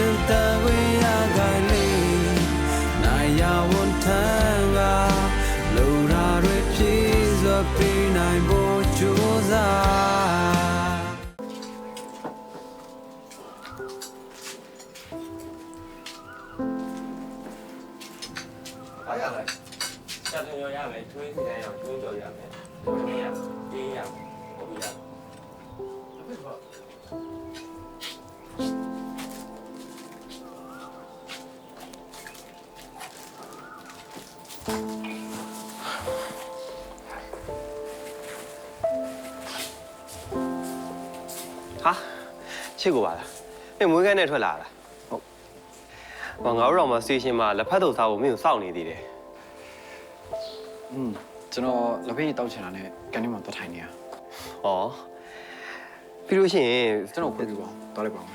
ရှ ချစ်ကိုပါလားမင်းမွေးကန်းနဲ့ထွက်လာလားဟုတ်ဟောငါတို့တော့မစတေးရှင်းမှာလက်ဖက်ထုတ်စားဖို့မင်းကိုစောင့်နေသေးတယ်อืมကျွန်တော်လက်ဖေးတောက်ချင်တာနဲ့ကန်ထဲမှာတက်ထိုင်နေရဟောပြီးလို့ရှိရင်ကျွန်တော်ခွင့်ပြုပါတောက်လိုက်ပါဦး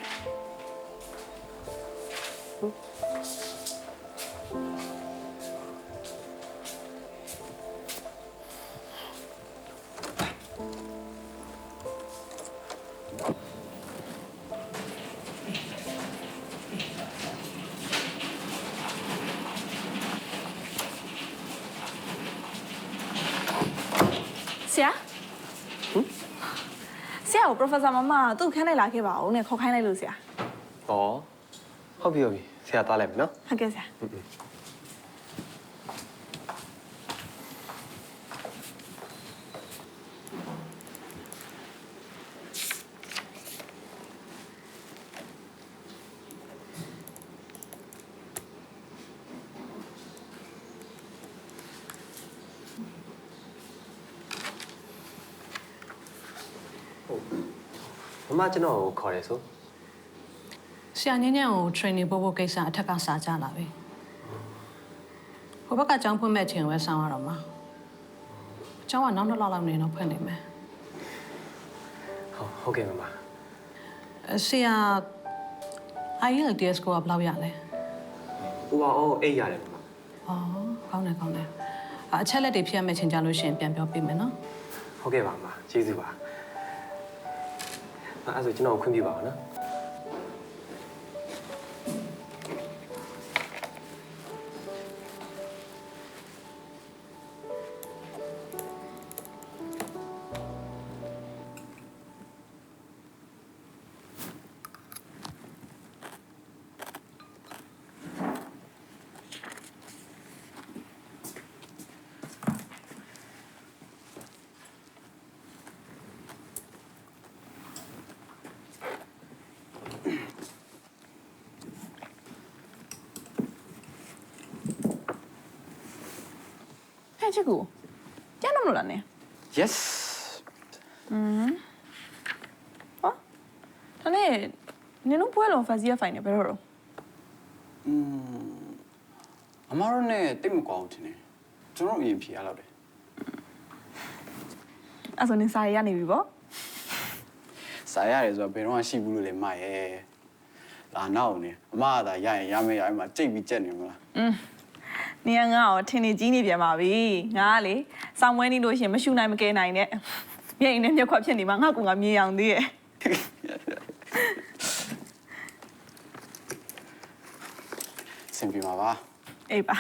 ဆရာဟမ်ဆရာကို professor မမသူ့ခန်းလိုက်လာခဲ့ပါဦးနဲ့ခေါ်ခိုင်းလိုက်လို့ဆရာဟောဟုတ်ပြီဟုတ်ပြီဆရာသားလိုက်မယ်နော်ဟုတ်ကဲ့ဆရာမ မကျွန်တော်ကိုခေါ်တယ်ဆိုဆရာညင်းညံကို training ပို့ဖို့ကိစ္စအထက်ကစာကြလာပြီဟိုဘက်ကကျောင်းဖွင့်မဲ့ချိန်ဝဲဆောင်ရတော့မှာကျောင်းကနောက်တစ်လောက်လောက်နေတော့ဖွင့်နေမယ်ဟုတ်ဟုတ်ကဲ့မမအဲဆရာ IELTS ကိုကဘယ်လောက်ရလဲဟိုပါအောင်အိတ်ရတယ်မမဩကောင်းတယ်ကောင်းတယ်အအချက်လက်တွေဖြတ်မဲ့ချိန်ကြလို့ရှရင်ပြန်ပြောပြမယ်နော်ဟုတ်ကဲ့ပါမမကျေးဇူးပါ အဲ့ဒါဆိုကျွန်တော်ကိုခွင့်ပြုပါအောင်နော် ချစ်ကူပြန်တော့မလို့လားနဲ yes ဟောဒါနဲ့နင်တို့ပွဲလုံး fancy ဖိုင်နေဘယ်တော့တော့ อืมအမားတို့နဲ့တိတ်မကွာဘူးထင်တယ်ကျွန်တော်အရင်ဖြေရတော့တယ် အဲ့ဆိုနင်စာရရနေပြီပေါ့ စာရတယ်ဆိုတော့ဘယ်တော့မှရှိဘူးလို့လည်းမရဲ့လာနောက်နေအမားကသာရရင်ရမယ်ရရင်မှကြိတ်ပြီးကြက်နေမလား อืม နေရငါ့ကိုထင်နေကြီးနေပြန်ပါပြီငါကလေစောင်းဝဲနေလို့ရှင်မရှူနိုင်မကဲနိုင်နဲ့မျက်ရည်နဲ့မျက်ခွက်ဖြစ်နေမှာငါ့ကူငါမြင်အောင်သေးရဲ့စင်ပြပါပါအေးပါ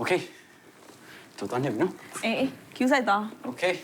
okay တို့တော့နေပြီနော်အေးအေးကျူးဆိုင်တော့ okay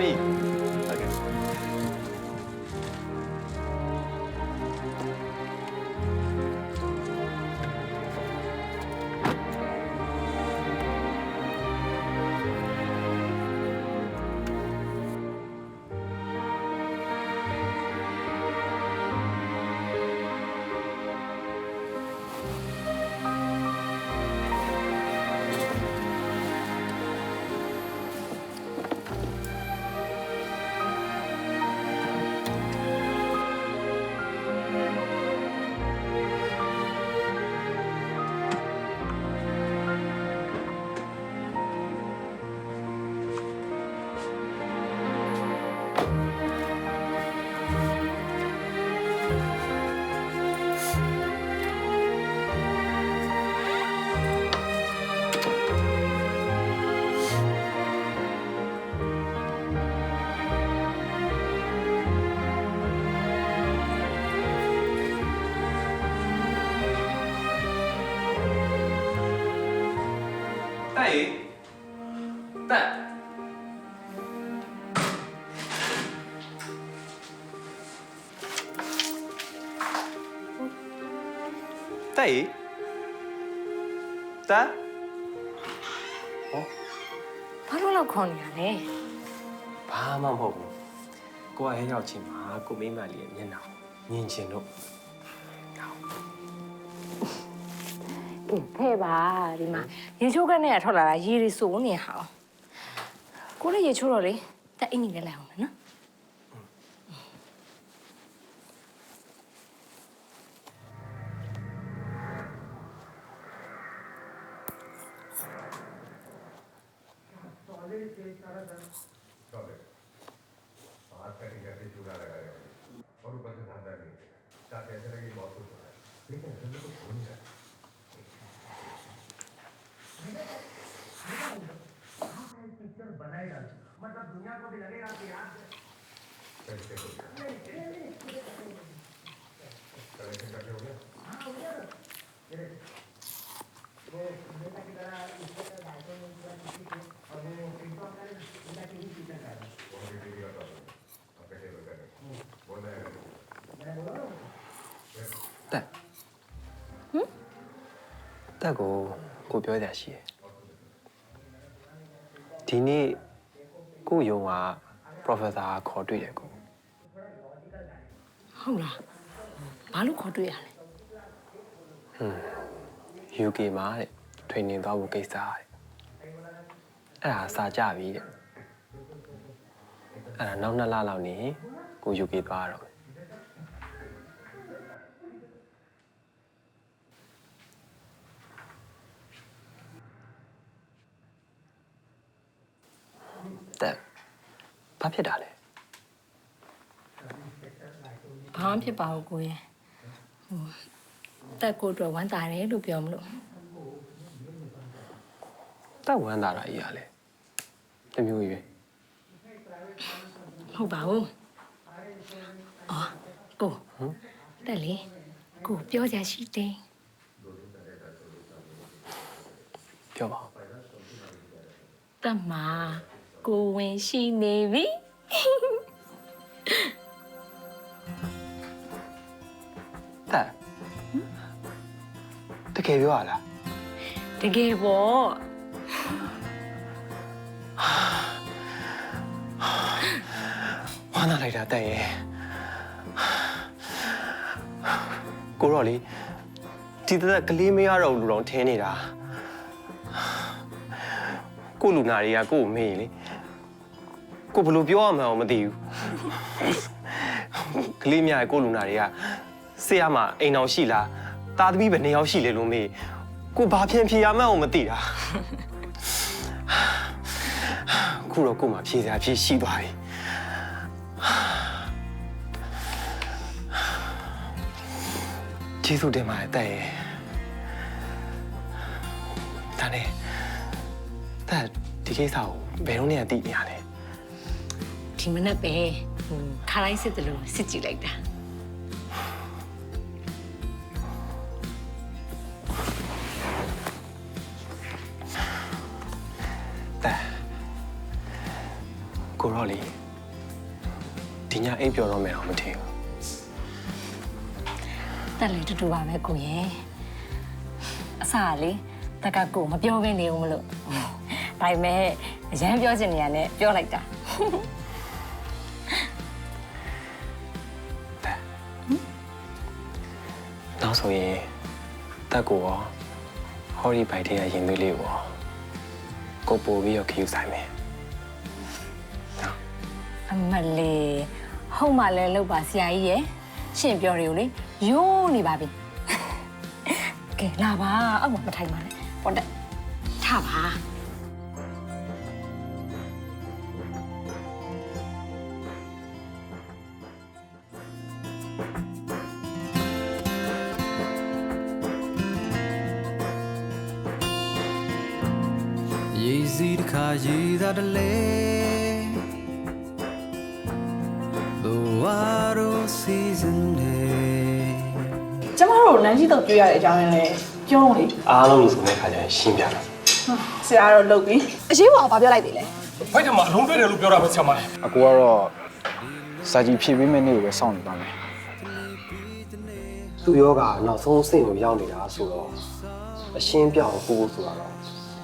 อ တက်ဘာလို့လောက်ခေါ်နေရလဲဘာမှမဟုတ်ဘူးကိုကဟဲရောက်ချင်းမှာကိုမိမလေးရဲ့မျက်နှာမြင်ချင်တော့အေးဖဲ့ပါဒီမှာရေချိုးကနဲ့ထွက်လာတာရေရီစိုးနေဟာကိုလည်းရေချိုးတော့လေတက်အင်းကြီးလည်းလိုက်အောင်မယ်နော် सौ देगा हाथ का टीका से चूड़ा लगाएगा और ऊपर से धांधा नहीं देगा साथ ऐसे लगे बहुत कुछ हो रहा है लेकिन असल में कुछ हो नहीं रहा पिक्चर बनाएगा मतलब दुनिया को भी लगेगा कि याद कैसे တက်ကိုကိုပြောကြရှိတယ်ဒီနေ့ကိုယုံက professor ခေါ်တွေ့တယ်ကိုဟုတ်လားဘာလို့ခေါ်တွေ့ရလဲ UK မှာတဲ့ training သွားဖို့ကိစ္စတဲ့အဲ့ဒါစာကြပြီတဲ့အဲ့ဒါနောက်နှစ်လလောက်နေကို UK သွားရတော့ မယ်တက်ဘာဖြစ်တာလဲဘာမှဖြစ်ပါဘူးကိုရဲ့ဟိုတက်ကိုအတွက်ဝမ်းသာတယ်လို့ပြောမလို့တက်ဝမ်းသာတာကြီးရလဲတမျိုးကြီးပဲဟုတ်ပါဘူးအော်ကိုတက်လေကိုပြောချင်ရှိတယ်ပြောပါဦးတက်မှာ ကိုဝင်ရှိနေပြီတက်တကယ်ပြောရလားတကယ်ပေါ့ဝမ်းသာလိုက်တာတက်ရဲ့ကိုတော့လေဒီတသက်ကလေးမရတော့ဘူးလို့တော့ထင်းနေတာကိုလူနာတွေကကိုကိုမေးလေ ကိုဘယ်လိုပြောရမှန်းမသိဘူးကလေးများရဲ့ကိုလူနာတွေကဆရာမအိမ်အောင်ရှိလားတာသမီးဘယ်နှစ်ယောက်ရှိလဲလို့မေးကိုဘာဖြင်ဖြေရမှန်းကိုမသိတာခုတော့ကို့မှာဖြေစရာဖြေရှိသွားပြီကျေးဇူးတင်ပါတယ်တဲ့ရဲ့ဒါနဲ့တဲ့ဒီကိစ္စကိုဘယ်တော့နေရသိနေရလဲ ဒီမနေ့ပဲဟိုခါတိုင်းစစ်တယ်လို့စစ်ကြည့်လိုက်တာတဲ့ကိုရောဟောလေဒီညအိပ်ပျော်တော့မယ်တော့မထင်ဘူးတက်လေတူတူပါပဲကိုရဲ့အစားကလေတက်ကကိုမပြောဘဲနေဦးမလို့ဒါပေမဲ့အရန်ပြောချင်နေရနဲ့ပြောလိုက်တာ ဆိုရင်တက်ကိုရောဟောဒီဘိုက်ထဲကရင်သွေးလေးကိုရောကိုပို့ပြီးတော့ခယူဆိုင်မယ်အမလေးဟုတ်မှလည်းလောက်ပါဆရာကြီးရဲ့ရှင့်ပြောတွေကိုလေယိုးနေပါပြီကဲလာပါအောက်မှာမထိုင်ပါနဲ့ပေါ်တက်ထပါ ရေစီတစ်ခါရေသာတလဲဘဝရိုစီဇန်နေကျမတို့လမ်းကြီးတော့တွေ့ရတဲ့အကြောင်းရင်းလဲပြောလေအားလုံးလို့ဆိုတဲ့ခါကျရင်ရှင်းပြတယ်ဆရာတော့လုပ်ပြီအရေးပေါ်ဘာပြောလိုက်သေးလဲဖိုက်တယ်မှာအလုံးတွေ့တယ်လို့ပြောတာပဲဆရာမလေးအကူကတော့စာကြီးဖြည့်ပေးမယ့်နေ့ကိုပဲစောင့်နေပါမယ်သူ့ယောဂနောက်ဆုံးအဆင့်ကိုရောက်နေတာဆိုတော့အရှင်းပြောင်းဖို့ဆိုတာတော့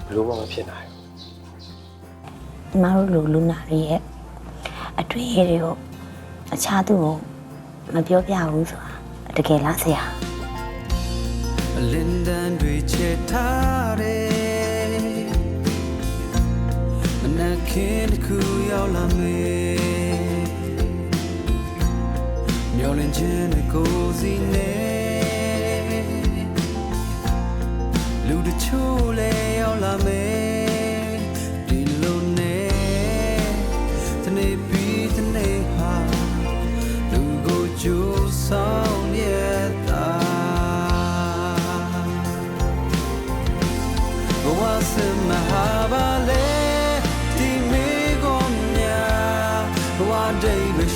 ဘယ်လိုမှမဖြစ်နိုင်ဘူး ကျမတို့လူလူနာတွေရဲ့အတွေ့အကြုံတွေကိုအခြားသူကိုမပြောပြဘူးဆိုတာတကယ်လားဆရာအလင်းတန်းတွေချက်ထားတယ်အနာခင်တစ်ခုရောက်လာမယ်မျောလင်းခြင်းကိုယ်စီနေ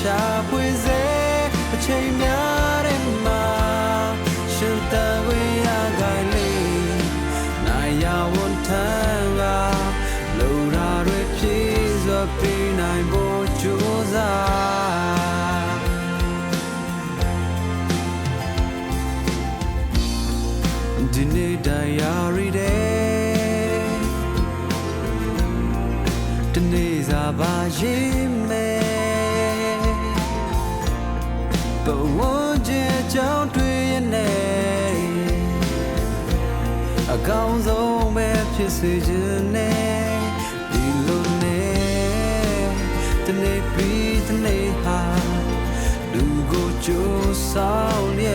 ရှာဖွေစေအချိန်များတဲ့မှာရှင်တဝေးရခိုင်လေနိုင်ရဝန်ထမ်းကလူရာတွေပြည့်စွာပြနိုင်ဖို့ကြိုးစားဒီနေ့တရားရီတဲ့တနေ့စားပါရင်မဲ့ ဘဝကျကြောင်းတွေ့ရနေအကောင်းဆုံးပဲဖြစ်စေခြင်းနဲ့ဒီလိုနဲ့တနေ့ပြီးတနေ့ဟာလူကိုကြိုးဆောင်ရ